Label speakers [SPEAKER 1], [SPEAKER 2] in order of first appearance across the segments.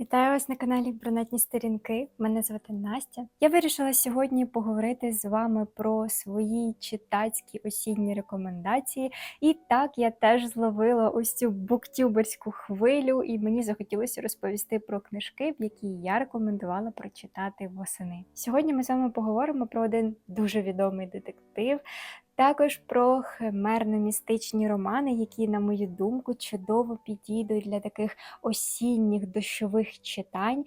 [SPEAKER 1] Вітаю вас на каналі Брунетні сторінки. Мене звати Настя. Я вирішила сьогодні поговорити з вами про свої читацькі осінні рекомендації. І так я теж зловила ось цю буктюберську хвилю, і мені захотілося розповісти про книжки, в які я рекомендувала прочитати восени. Сьогодні ми з вами поговоримо про один дуже відомий детектив. Також про химерно-містичні романи, які, на мою думку, чудово підійдуть для таких осінніх дощових читань.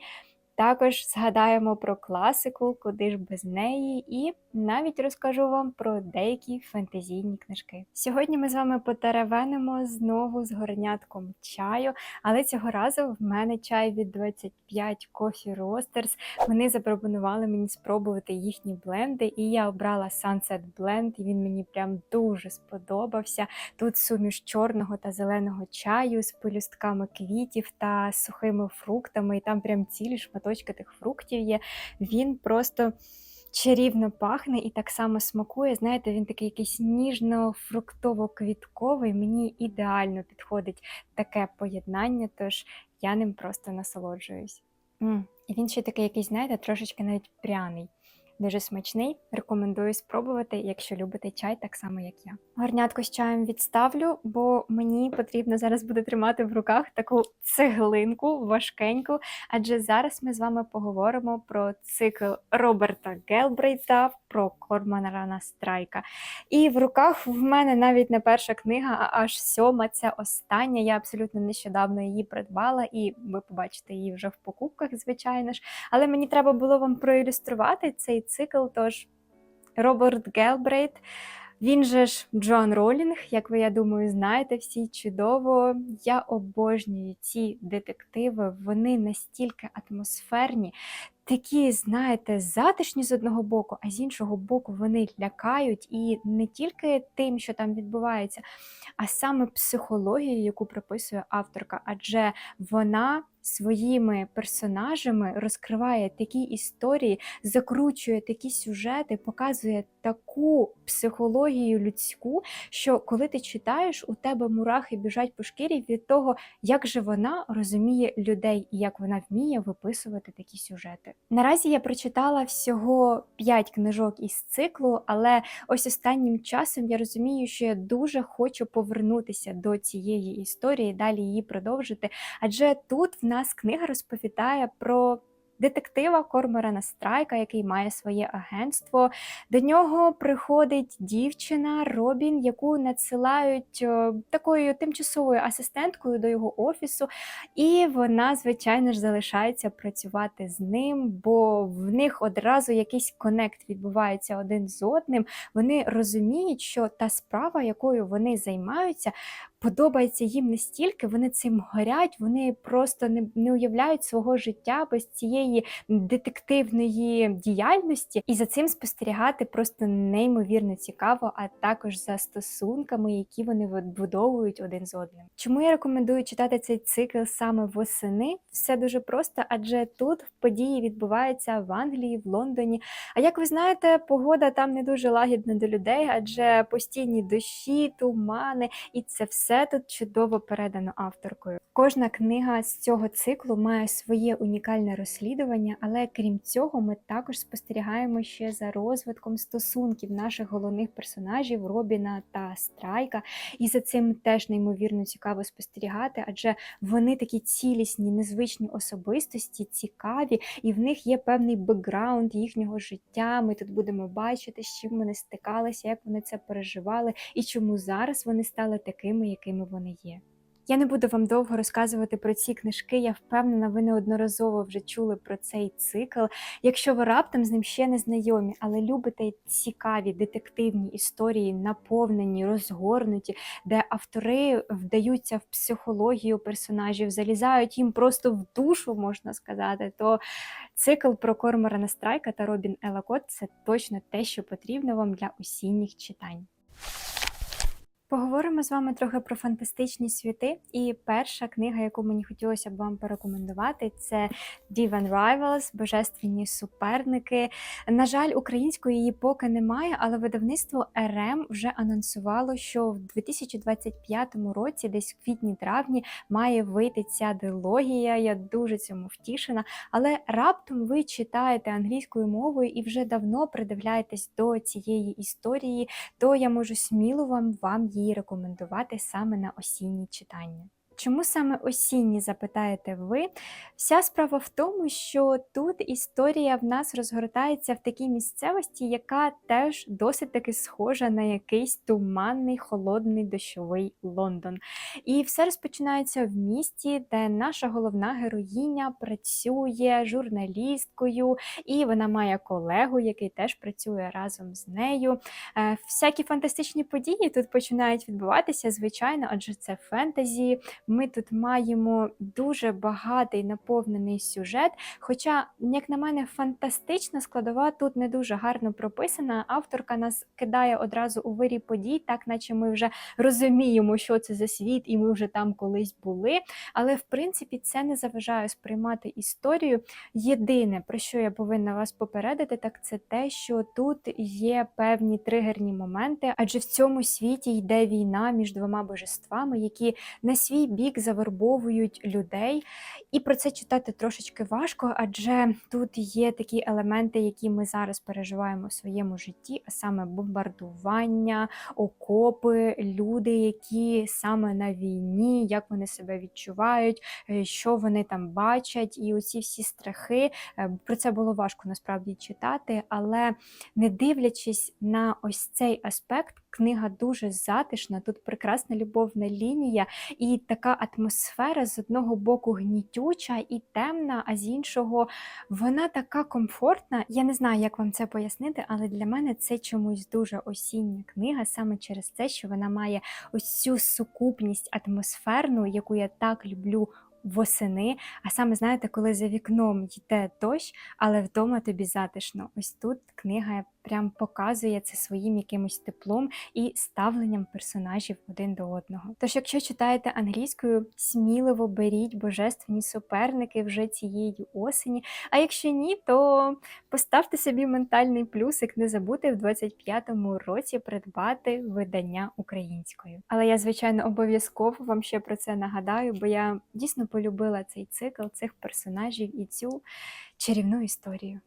[SPEAKER 1] Також згадаємо про класику, куди ж без неї, і навіть розкажу вам про деякі фентезійні книжки. Сьогодні ми з вами потеревенимо знову з горнятком чаю, але цього разу в мене чай від 25 Coffee Roasters. Вони запропонували мені спробувати їхні бленди, і я обрала Sunset Blend, і він мені прям дуже сподобався. Тут суміш чорного та зеленого чаю з пелюстками квітів та сухими фруктами, і там прям цілі шматочки тих фруктів є. Він просто. Чарівно пахне і так само смакує. Знаєте, він такий якийсь ніжно-фруктово-квітковий. Мені ідеально підходить таке поєднання, тож я ним просто насолоджуюсь. І він ще такий якийсь, знаєте, трошечки навіть пряний. Дуже смачний, рекомендую спробувати, якщо любите чай, так само як я. Горнятку з чаєм відставлю, бо мені потрібно зараз буде тримати в руках таку цеглинку важкеньку, адже зараз ми з вами поговоримо про цикл Роберта Гелбрейта, про Корманрана Страйка. І в руках в мене навіть не перша книга, а аж сьома, це остання. Я абсолютно нещодавно її придбала, і ви побачите її вже в покупках, звичайно ж. Але мені треба було вам проілюструвати цей цикл. Тож Роберт Гелбрейт. Він же ж Джоан Ролінг, як ви, я думаю, знаєте всі чудово. Я обожнюю ці детективи, вони настільки атмосферні, такі, знаєте, затишні з одного боку, а з іншого боку, вони лякають і не тільки тим, що там відбувається, а саме психологією, яку прописує авторка, адже вона. Своїми персонажами розкриває такі історії, закручує такі сюжети, показує таку психологію людську, що коли ти читаєш, у тебе мурахи біжать по шкірі від того, як же вона розуміє людей і як вона вміє виписувати такі сюжети. Наразі я прочитала всього 5 книжок із циклу, але ось останнім часом я розумію, що я дуже хочу повернутися до цієї історії, далі її продовжити. Адже тут в нас книга розповідає про детектива Корморана Страйка, який має своє агентство. До нього приходить дівчина Робін, яку надсилають такою тимчасовою асистенткою до його офісу, і вона, звичайно ж, залишається працювати з ним, бо в них одразу якийсь конект відбувається один з одним. Вони розуміють, що та справа, якою вони займаються, подобається їм настільки, вони цим горять, вони просто не, не уявляють свого життя без цієї детективної діяльності, і за цим спостерігати просто неймовірно цікаво, а також за стосунками, які вони вибудовують один з одним. Чому я рекомендую читати цей цикл саме восени? Все дуже просто, адже тут події відбуваються в Англії, в Лондоні. А як ви знаєте, погода там не дуже лагідна до людей, адже постійні дощі, тумани, і це все тут чудово передано авторкою. Кожна книга з цього циклу має своє унікальне розслідування, але крім цього, ми також спостерігаємо ще за розвитком стосунків наших головних персонажів Робіна та Страйка. І за цим теж неймовірно цікаво спостерігати, адже вони такі цілісні, незвичні особистості, цікаві, і в них є певний бекграунд їхнього життя. Ми тут будемо бачити, з чим вони стикалися, як вони це переживали, і чому зараз вони стали такими, якими вони є. Я не буду вам довго розказувати про ці книжки. Я впевнена, ви неодноразово вже чули про цей цикл. Якщо ви раптом з ним ще не знайомі, але любите цікаві детективні історії, наповнені, розгорнуті, де автори вдаються в психологію персонажів, залізають їм просто в душу, можна сказати, то цикл про Корморана Страйка та Робін Елакот це точно те, що потрібно вам для осінніх читань. Поговоримо з вами трохи про фантастичні світи. І перша книга, яку мені хотілося б вам порекомендувати, це Divan Rivals Божественні суперники. На жаль, української її поки немає, але видавництво РМ вже анонсувало, що в 2025 році, десь в квітні-травні, має вийти ця дилогія. Я дуже цьому втішена. Але раптом ви читаєте англійською мовою і вже давно придивляєтесь до цієї історії, то я можу сміло вам вам її рекомендувати саме на осінні читання. Чому саме осінні, запитаєте ви? Вся справа в тому, що тут історія в нас розгортається в такій місцевості, яка теж досить таки схожа на якийсь туманний, холодний дощовий Лондон. І все розпочинається в місті, де наша головна героїня працює журналісткою, і вона має колегу, який теж працює разом з нею. Е, Всякі фантастичні події тут починають відбуватися, звичайно, адже це фентезі. Ми тут маємо дуже багатий наповнений сюжет. Хоча, як на мене, фантастична складова тут не дуже гарно прописана. Авторка нас кидає одразу у вирі подій, так наче ми вже розуміємо, що це за світ, і ми вже там колись були. Але в принципі це не заважає сприймати історію. Єдине, про що я повинна вас попередити, так це те, що тут є певні тригерні моменти, адже в цьому світі йде війна між двома божествами, які на свій бік завербовують людей. І про це читати трошечки важко, адже тут є такі елементи, які ми зараз переживаємо в своєму житті, а саме бомбардування, окопи, люди, які саме на війні, як вони себе відчувають, е, що вони там бачать, і оці всі страхи. Е, Про це було важко насправді читати, але не дивлячись на ось цей аспект, книга дуже затишна. Тут прекрасна любовна лінія і така атмосфера з одного боку гнітюча і темна, а з іншого вона така комфортна. Я не знаю, як вам це пояснити, але для мене це чомусь дуже осіння книга, саме через те, що вона має ось цю сукупність атмосферну, яку я так люблю. Восени, а саме знаєте, коли за вікном йде дощ, але вдома тобі затишно. Ось тут книга прям показує це своїм якимось теплом і ставленням персонажів один до одного. Тож, якщо читаєте англійською, сміливо беріть божественні суперники вже цієї осені. А якщо ні, то поставте собі ментальний плюсик, не забудьте в 25-му році придбати видання українською. Але я, звичайно, обов'язково вам ще про це нагадаю, бо я дійсно полюбила цей цикл, цих персонажів і цю чарівну історію.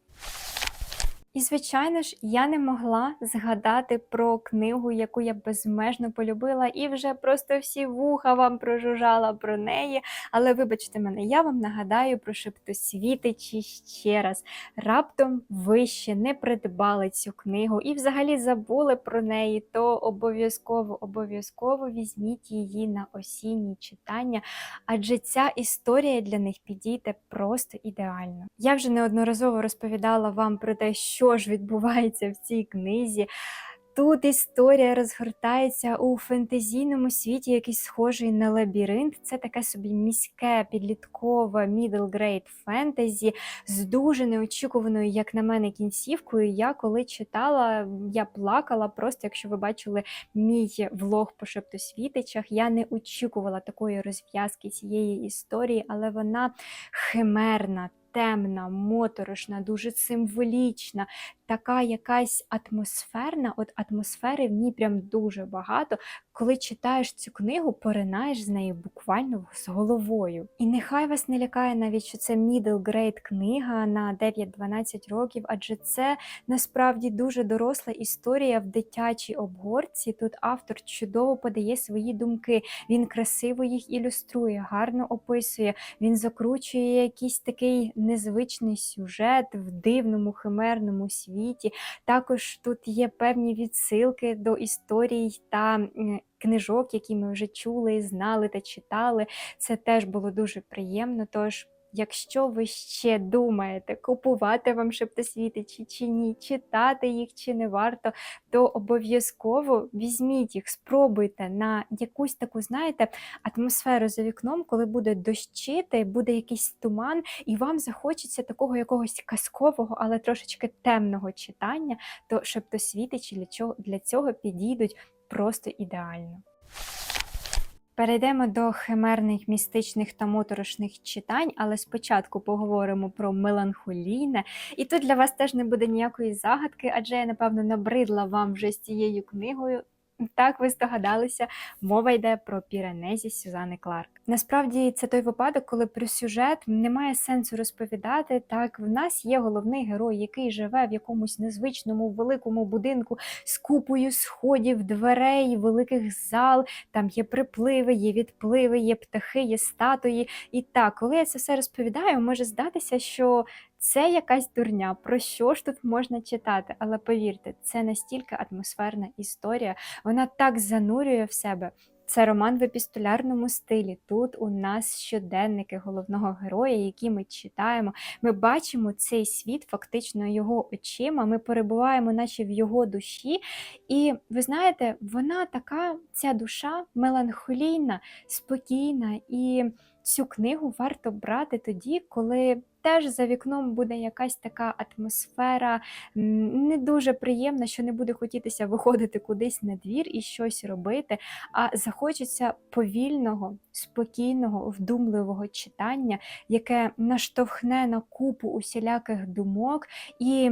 [SPEAKER 1] І, звичайно ж, я не могла згадати про книгу, яку я безмежно полюбила, і вже просто всі вуха вам прожужжала про неї. Але вибачте мене, я вам нагадаю про шептосвітичі ще раз. Раптом ви ще не придбали цю книгу і взагалі забули про неї, то обов'язково, обов'язково візьміть її на осінні читання, адже ця історія для них підійде просто ідеально. Я вже неодноразово розповідала вам про те, що ж відбувається в цій книзі. Тут історія розгортається у фентезійному світі, який схожий на лабіринт. Це таке собі міське підліткове middle grade фентезі з дуже неочікуваною, як на мене, кінцівкою. Я коли читала, я плакала. Просто якщо ви бачили мій влог по шептосвітичах, я не очікувала такої розв'язки цієї історії, але вона химерна. Темна, моторошна, дуже символічна, така якась атмосферна, от атмосфери в ній прям дуже багато. Коли читаєш цю книгу, поринаєш з нею буквально з головою. І нехай вас не лякає навіть, що це middle grade книга на 9-12 років, адже це насправді дуже доросла історія в дитячій обгорці. Тут автор чудово подає свої думки, він красиво їх ілюструє, гарно описує, він закручує якийсь такий незвичний сюжет в дивному химерному світі. Також тут є певні відсилки до історій та книжок, які ми вже чули, знали та читали. Це теж було дуже приємно. Тож. Якщо ви ще думаєте, купувати вам шептосвітичі чи ні, читати їх чи не варто, то обов'язково візьміть їх, спробуйте на якусь таку, знаєте, атмосферу за вікном, коли буде дощити, буде якийсь туман, і вам захочеться такого якогось казкового, але трошечки темного читання, то чого для цього підійдуть просто ідеально. Перейдемо до химерних, містичних та моторошних читань, але спочатку поговоримо про меланхолійне. І тут для вас теж не буде ніякої загадки, адже я, напевно, набридла вам вже з цією книгою. Так, ви здогадалися, мова йде про Піренезі Сюзани Кларк. Насправді це той випадок, коли про сюжет немає сенсу розповідати. Так, в нас є головний герой, який живе в якомусь незвичному великому будинку з купою сходів, дверей, великих зал. Там є припливи, є відпливи, є птахи, є статуї. І так, коли я це все розповідаю, може здатися, що це якась дурня, про що ж тут можна читати? Але повірте, це настільки атмосферна історія, вона так занурює в себе. Це роман в епістолярному стилі. Тут у нас щоденники головного героя, які ми читаємо. Ми бачимо цей світ фактично його очима. Ми перебуваємо, наче в його душі. І ви знаєте, вона така, ця душа меланхолійна, спокійна. І цю книгу варто брати тоді, коли теж за вікном буде якась така атмосфера не дуже приємна, що не буде хотітися виходити кудись на двір і щось робити, а захочеться повільного, спокійного, вдумливого читання, яке наштовхне на купу усіляких думок і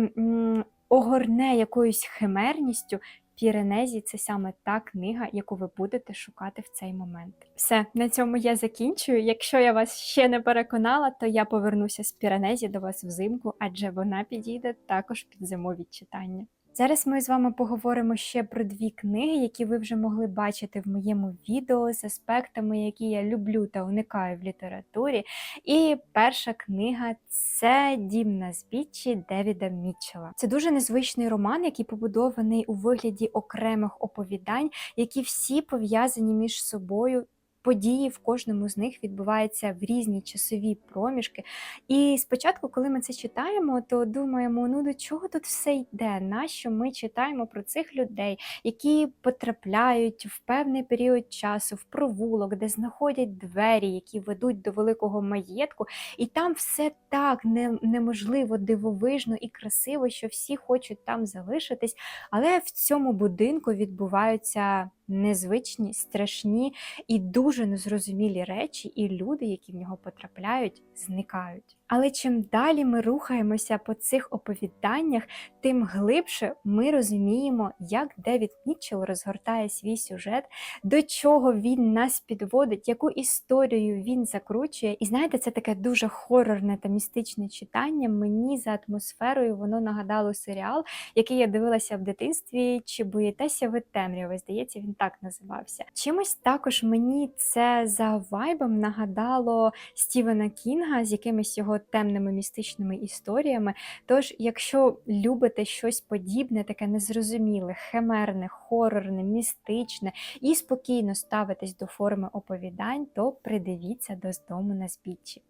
[SPEAKER 1] огорне якоюсь химерністю. Піренезі це саме та книга, яку ви будете шукати в цей момент. Все, на цьому я закінчую. Якщо я вас ще не переконала, то я повернуся з Піренезі до вас взимку, адже вона підійде також під зимові читання. Зараз ми з вами поговоримо ще про дві книги, які ви вже могли бачити в моєму відео з аспектами, які я люблю та уникаю в літературі. І перша книга це Дім на збіччі Девіда Мітчела. Це дуже незвичний роман, який побудований у вигляді окремих оповідань, які всі пов'язані між собою. Події в кожному з них відбуваються в різні часові проміжки. І спочатку, коли ми це читаємо, то думаємо, ну до чого тут все йде? Нащо ми читаємо про цих людей, які потрапляють в певний період часу в провулок, де знаходять двері, які ведуть до великого маєтку, і там все так не- неможливо дивовижно і красиво, що всі хочуть там залишитись. Але в цьому будинку відбуваються незвичні, страшні і дуже незрозумілі речі, і люди, які в нього потрапляють, зникають. Але чим далі ми рухаємося по цих оповіданнях, тим глибше ми розуміємо, як Девід Мітчелл розгортає свій сюжет, до чого він нас підводить, яку історію він закручує. І знаєте, це таке дуже хорорне та містичне читання. Мені за атмосферою воно нагадало серіал, який я дивилася в дитинстві. Чи боїтеся ви темряви? Здається, він так називався. Чимось також мені це за вайбом нагадало Стівена Кінга з якимись його темними містичними історіями. Тож, якщо любите щось подібне, таке незрозуміле, химерне, хорорне, містичне і спокійно ставитесь до форми оповідань, то придивіться до з дому на збіччі.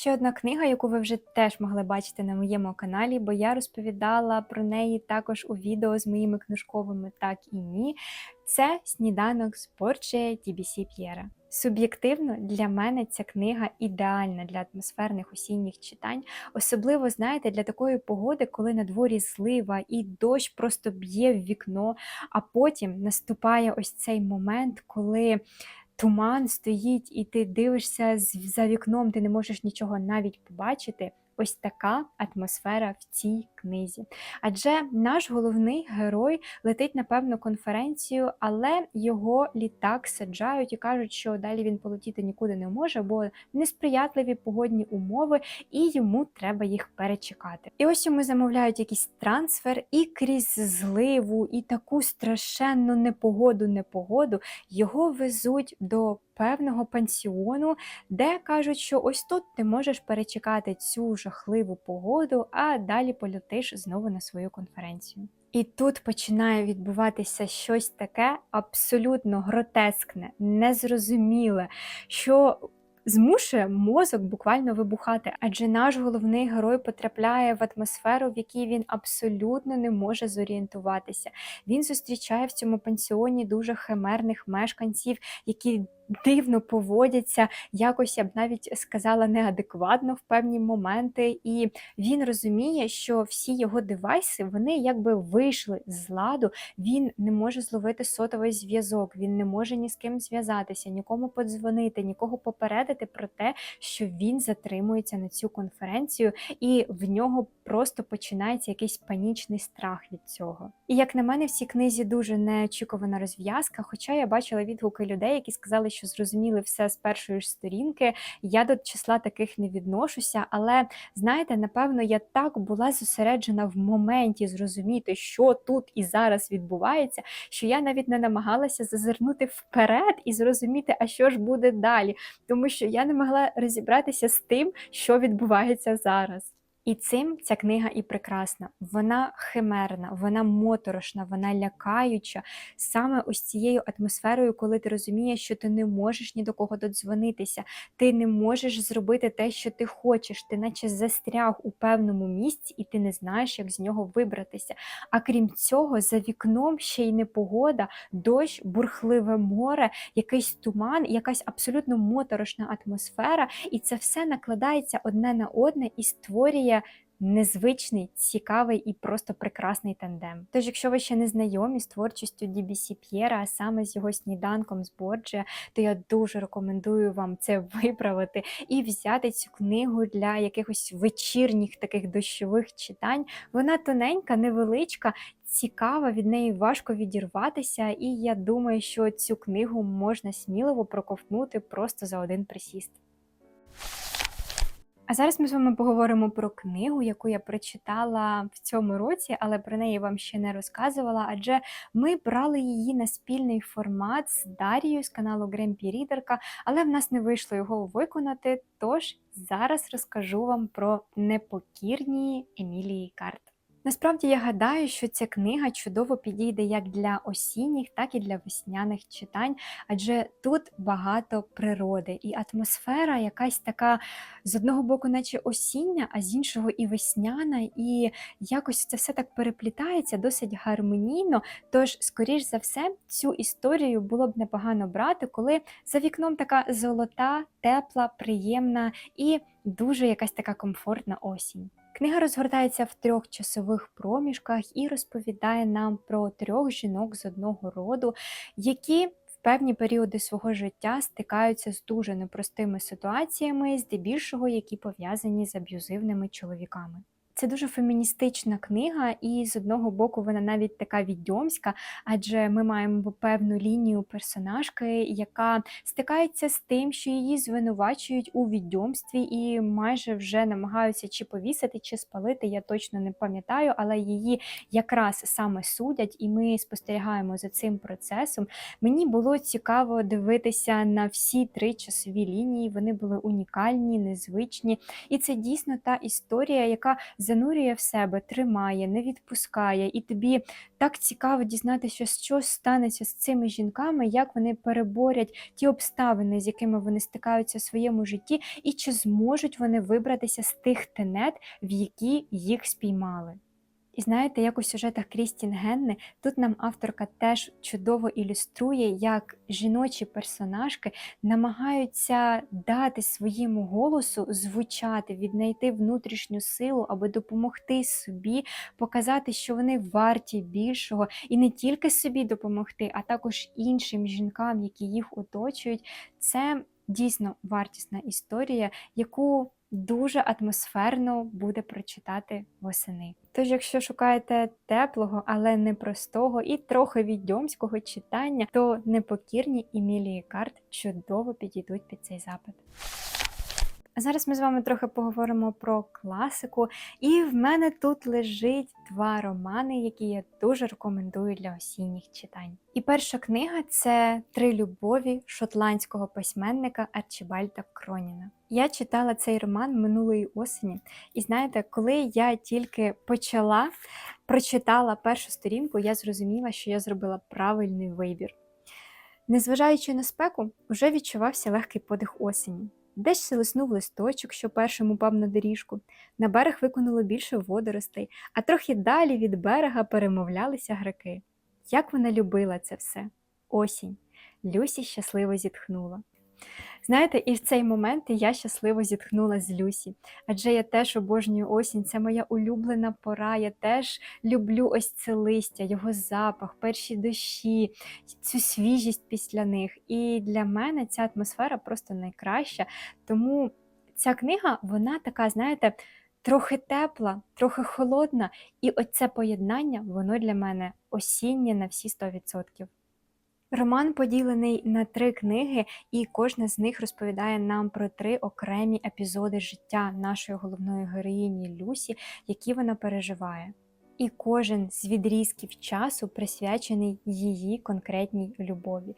[SPEAKER 1] Ще одна книга, яку ви вже теж могли бачити на моєму каналі, бо я розповідала про неї також у відео з моїми книжковими так і ні. Це сніданок з Борджея Тібісі П'єра. Суб'єктивно для мене ця книга ідеальна для атмосферних осінніх читань, особливо знаєте, для такої погоди, коли на дворі злива і дощ просто б'є в вікно, а потім наступає ось цей момент, коли туман стоїть, і ти дивишся за вікном, ти не можеш нічого навіть побачити. Ось така атмосфера в цій книзі. Адже наш головний герой летить на певну конференцію, але його літак саджають і кажуть, що далі він полетіти нікуди не може, бо несприятливі погодні умови, і йому треба їх перечекати. І ось йому замовляють якийсь трансфер, і крізь зливу, і таку страшенну непогоду, непогоду його везуть до певного пансіону, де кажуть, що ось тут ти можеш перечекати цю жахливу погоду, а далі полетиш знову на свою конференцію. І тут починає відбуватися щось таке абсолютно гротескне, незрозуміле, що змушує мозок буквально вибухати, адже наш головний герой потрапляє в атмосферу, в якій він абсолютно не може зорієнтуватися. Він зустрічає в цьому пансіоні дуже химерних мешканців, які дивно поводяться, якось я б навіть сказала неадекватно в певні моменти. І він розуміє, що всі його девайси вони якби вийшли з ладу. Він не може зловити сотовий зв'язок, він не може ні з ким зв'язатися, нікому подзвонити, нікого попередити про те, що він затримується на цю конференцію, і в нього просто починається якийсь панічний страх від цього. І як на мене, в цій книзі дуже неочікувана розв'язка. Хоча я бачила відгуки людей, які сказали, що зрозуміли все з першої ж сторінки. Я до числа таких не відношуся, але знаєте, напевно, я так була зосереджена в моменті зрозуміти, що тут і зараз відбувається, що я навіть не намагалася зазирнути вперед і зрозуміти, а що ж буде далі, тому що я не могла розібратися з тим, що відбувається зараз. І цим ця книга і прекрасна. Вона химерна, вона моторошна, вона лякаюча. Саме ось цією атмосферою, коли ти розумієш, що ти не можеш ні до кого додзвонитися, ти не можеш зробити те, що ти хочеш, ти наче застряг у певному місці, і ти не знаєш, як з нього вибратися. А крім цього, за вікном ще й непогода, дощ, бурхливе море, якийсь туман, якась абсолютно моторошна атмосфера, і це все накладається одне на одне і створює незвичний, цікавий і просто прекрасний тандем. Тож, якщо ви ще не знайомі з творчістю DBC П'єра, а саме з його сніданком з Борджія, то я дуже рекомендую вам це виправити і взяти цю книгу для якихось вечірніх таких дощових читань. Вона тоненька, невеличка. Цікава, від неї важко відірватися, і я думаю, що цю книгу можна сміливо проковтнути просто за один присіст. А зараз ми з вами поговоримо про книгу, яку я прочитала в цьому році, але про неї вам ще не розказувала, адже ми брали її на спільний формат з Дарією з каналу Гремпі Рідерка, але в нас не вийшло його виконати. Тож зараз розкажу вам про непокірні Емілії Карт. Насправді я гадаю, що ця книга чудово підійде як для осінніх, так і для весняних читань, адже тут багато природи і атмосфера якась така з одного боку, наче осіння, а з іншого і весняна, і якось це все так переплітається досить гармонійно. Тож, скоріш за все, цю історію було б непогано брати, коли за вікном така золота, тепла, приємна і дуже якась така комфортна осінь. Книга розгортається в трьох часових проміжках і розповідає нам про трьох жінок з одного роду, які в певні періоди свого життя стикаються з дуже непростими ситуаціями, здебільшого які пов'язані з аб'юзивними чоловіками. Це дуже феміністична книга, і з одного боку вона навіть така відьомська, адже ми маємо певну лінію персонажки, яка стикається з тим, що її звинувачують у відьомстві і майже вже намагаються чи повісити, чи спалити. Я точно не пам'ятаю, але її якраз саме судять, і ми спостерігаємо за цим процесом. Мені було цікаво дивитися на всі три часові лінії. Вони були унікальні, незвичні, і це дійсно та історія, яка занурює в себе, тримає, не відпускає, і тобі так цікаво дізнатися, що станеться з цими жінками, як вони переборять ті обставини, з якими вони стикаються в своєму житті, і чи зможуть вони вибратися з тих тенет, в які їх спіймали. І знаєте, як у сюжетах Крістін Генни, тут нам авторка теж чудово ілюструє, як жіночі персонажки намагаються дати своєму голосу звучати, віднайти внутрішню силу, аби допомогти собі, показати, що вони варті більшого, і не тільки собі допомогти, а також іншим жінкам, які їх оточують. Це дійсно вартісна історія, яку дуже атмосферно буде прочитати восени. Тож, якщо шукаєте теплого, але не простого і трохи відьомського читання, то непокірні Емілії Карт чудово підійдуть під цей запит. Зараз ми з вами трохи поговоримо про класику, і в мене тут лежить два романи, які я дуже рекомендую для осінніх читань. І перша книга це Три любові шотландського письменника Арчібальда Кроніна. Я читала цей роман минулої осені, і знаєте, коли я тільки почала прочитала першу сторінку, я зрозуміла, що я зробила правильний вибір. Незважаючи на спеку, вже відчувався легкий подих осені. Десь селеснув листочок, що першим упав на доріжку, на берег виконуло більше водоростей, а трохи далі від берега перемовлялися греки. Як вона любила це все осінь, Люсі щасливо зітхнула. Знаєте, і в цей момент я щасливо зітхнула з Люсі, адже я теж обожнюю осінь, це моя улюблена пора. Я теж люблю ось це листя, його запах, перші дощі, цю свіжість після них. І для мене ця атмосфера просто найкраща. Тому ця книга, вона така, знаєте, трохи тепла, трохи холодна, і оце поєднання, воно для мене осіннє на всі 100%. Роман поділений на три книги, і кожна з них розповідає нам про три окремі епізоди життя нашої головної героїні Люсі, які вона переживає. І кожен з відрізків часу присвячений її конкретній любові.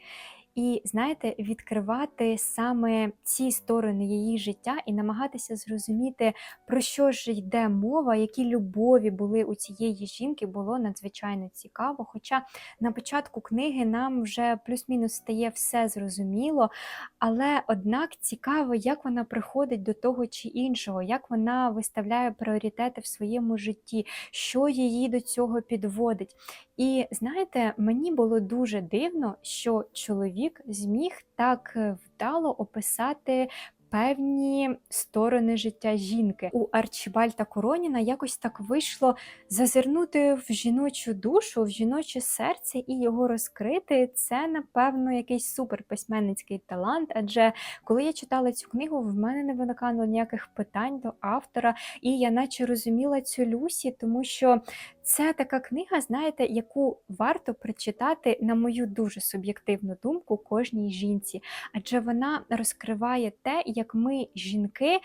[SPEAKER 1] І знаєте, відкривати саме ці сторони її життя і намагатися зрозуміти, про що ж йде мова, які любові були у цієї жінки, було надзвичайно цікаво. Хоча на початку книги нам вже плюс-мінус стає все зрозуміло, але однак цікаво, як вона приходить до того чи іншого, як вона виставляє пріоритети в своєму житті, що її до цього підводить. І знаєте, мені було дуже дивно, що чоловік зміг так е, вдало описати. Певні сторони життя жінки у Арчібальда Короніна якось так вийшло зазирнути в жіночу душу, в жіноче серце і його розкрити. Це, напевно, якийсь суперписьменницький талант. Адже коли я читала цю книгу, в мене не виникало ніяких питань до автора, і я наче розуміла цю Люсі, тому що це така книга, знаєте, яку варто прочитати, на мою дуже суб'єктивну думку, кожній жінці, адже вона розкриває те, як ми, жінки,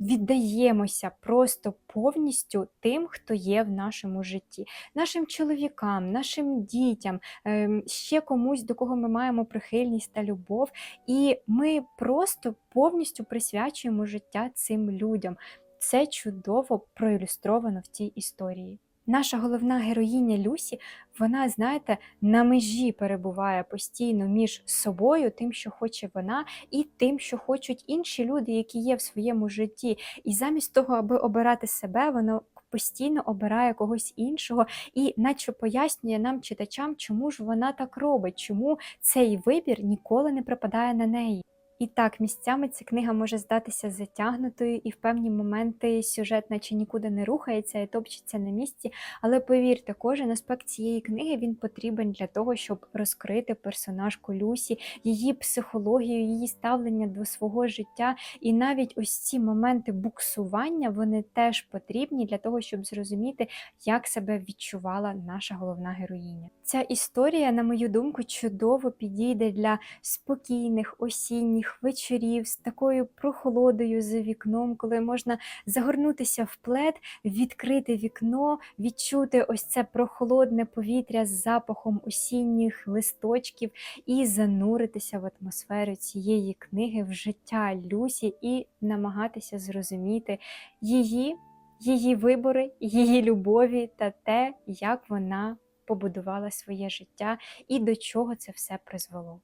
[SPEAKER 1] віддаємося просто повністю тим, хто є в нашому житті, нашим чоловікам, нашим дітям, ем, ще комусь, до кого ми маємо прихильність та любов, і ми просто повністю присвячуємо життя цим людям. Це чудово проілюстровано в цій історії. Наша головна героїня Люсі, вона, знаєте, на межі перебуває постійно між собою, тим, що хоче вона, і тим, що хочуть інші люди, які є в своєму житті. І замість того, аби обирати себе, вона постійно обирає когось іншого і, наче пояснює нам, читачам, чому ж вона так робить, чому цей вибір ніколи не припадає на неї. І так, місцями ця книга може здатися затягнутою, і в певні моменти сюжет наче нікуди не рухається і топчеться на місці. Але повірте, кожен аспект цієї книги він потрібен для того, щоб розкрити персонажку Люсі, її психологію, її ставлення до свого життя. І навіть ось ці моменти буксування вони теж потрібні для того, щоб зрозуміти, як себе відчувала наша головна героїня. Ця історія, на мою думку, чудово підійде для спокійних осінніх літніх вечорів з такою прохолодою за вікном, коли можна загорнутися в плед, відкрити вікно, відчути ось це прохолодне повітря з запахом осінніх листочків і зануритися в атмосферу цієї книги в життя Люсі і намагатися зрозуміти її, її вибори, її любові та те, як вона побудувала своє життя і до чого це все призвело.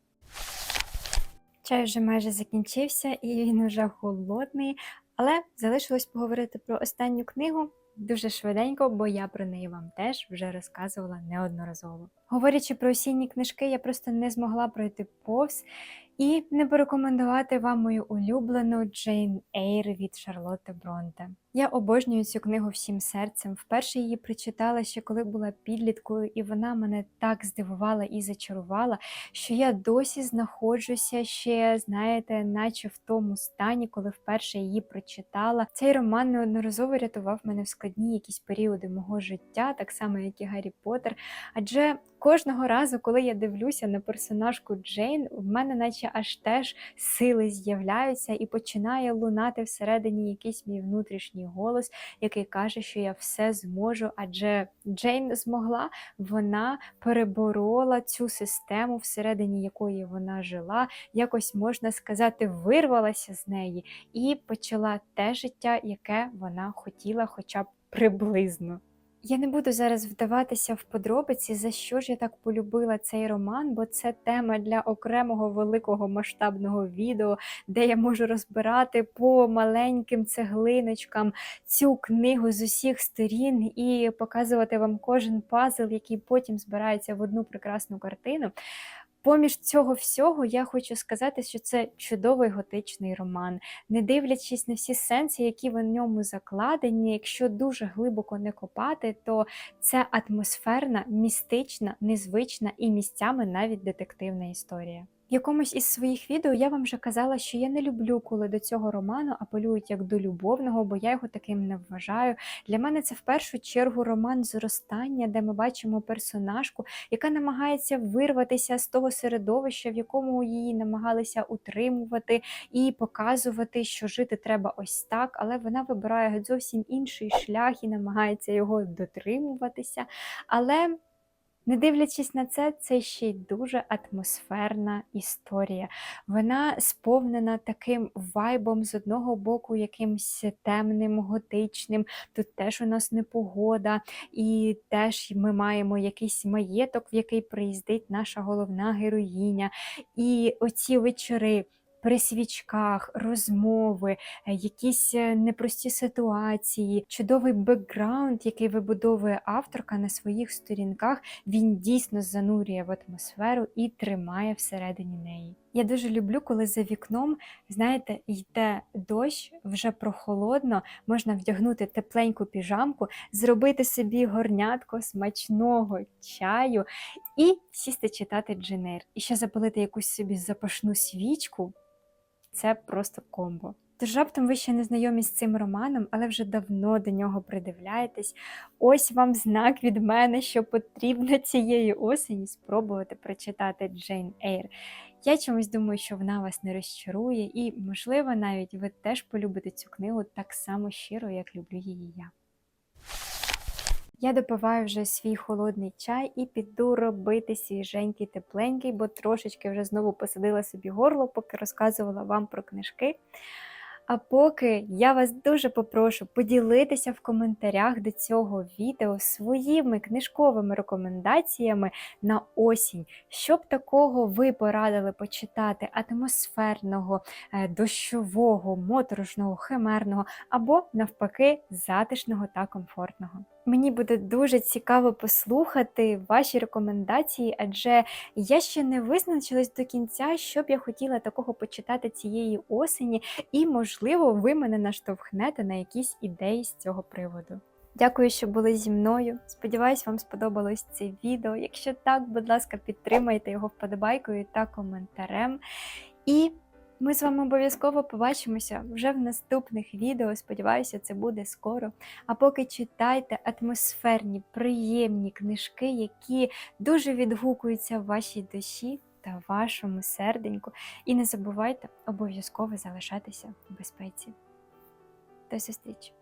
[SPEAKER 1] Чай вже майже закінчився, і він уже холодний, але залишилось поговорити про останню книгу дуже швиденько, бо я про неї вам теж вже розказувала неодноразово. Говорячи про осінні книжки, я просто не змогла пройти повз і не порекомендувати вам мою улюблену Джейн Ейр від Шарлотти Бронте. Я обожнюю цю книгу всім серцем. Вперше її прочитала ще коли була підліткою, і вона мене так здивувала і зачарувала, що я досі знаходжуся ще, знаєте, наче в тому стані, коли вперше її прочитала. Цей роман неодноразово рятував мене в складні якісь періоди мого життя, так само як і Гаррі Поттер. Адже кожного разу, коли я дивлюся на персонажку Джейн, в мене, наче аж теж сили з'являються і починає лунати всередині якийсь мій внутрішній голос, який каже, що я все зможу. Адже Джейн змогла, вона переборола цю систему, всередині якої вона жила, якось можна сказати, вирвалася з неї і почала те життя, яке вона хотіла, хоча б приблизно. Я не буду зараз вдаватися в подробиці, за що ж я так полюбила цей роман, бо це тема для окремого великого масштабного відео, де я можу розбирати по маленьким цеглиночкам цю книгу з усіх сторін і показувати вам кожен пазл, який потім збирається в одну прекрасну картину. Поміж цього всього я хочу сказати, що це чудовий готичний роман, не дивлячись на всі сенси, які в ньому закладені, якщо дуже глибоко не копати, то це атмосферна, містична, незвична і місцями навіть детективна історія. Якомусь із своїх відео я вам вже казала, що я не люблю, коли до цього роману апелюють як до любовного, бо я його таким не вважаю. Для мене це в першу чергу роман зростання, де ми бачимо персонажку, яка намагається вирватися з того середовища, в якому її намагалися утримувати, і показувати, що жити треба ось так, але вона вибирає зовсім інший шлях і намагається його дотримуватися. Але не дивлячись на це, це ще й дуже атмосферна історія. Вона сповнена таким вайбом з одного боку, якимсь темним, готичним. Тут теж у нас непогода, і теж ми маємо якийсь маєток, в який приїздить наша головна героїня. І оці вечори. При свічках, розмови, е, якісь е, непрості ситуації, чудовий бекграунд, який вибудовує авторка на своїх сторінках, він дійсно занурює в атмосферу і тримає всередині неї. Я дуже люблю, коли за вікном, знаєте, йде дощ, вже прохолодно, можна вдягнути тепленьку піжамку, зробити собі горнятко смачного чаю і сісти читати Дженейр. І ще запалити якусь собі запашну свічку. Це просто комбо. Тож раптом ви ще не знайомі з цим романом, але вже давно до нього придивляєтесь. Ось вам знак від мене, що потрібно цієї осені спробувати прочитати Джейн Ейр. Я чомусь думаю, що вона вас не розчарує, і, можливо, навіть ви теж полюбите цю книгу так само щиро, як люблю її я. Я допиваю вже свій холодний чай і піду робити свіженький тепленький, бо трошечки вже знову посадила собі горло, поки розказувала вам про книжки. А поки я вас дуже попрошу поділитися в коментарях до цього відео своїми книжковими рекомендаціями на осінь. Що б такого ви порадили почитати атмосферного, е, дощового, моторошного, химерного або, навпаки, затишного та комфортного. Мені буде дуже цікаво послухати ваші рекомендації, адже я ще не визначилась до кінця, що б я хотіла такого почитати цієї осені, і, можливо, ви мене наштовхнете на якісь ідеї з цього приводу. Дякую, що були зі мною. Сподіваюсь, вам сподобалось це відео. Якщо так, будь ласка, підтримайте його вподобайкою та коментарем. І ми з вами обов'язково побачимося вже в наступних відео. Сподіваюся, це буде скоро. А поки читайте атмосферні, приємні книжки, які дуже відгукуються в вашій душі та вашому серденьку. І не забувайте обов'язково залишатися в безпеці. До зустрічі!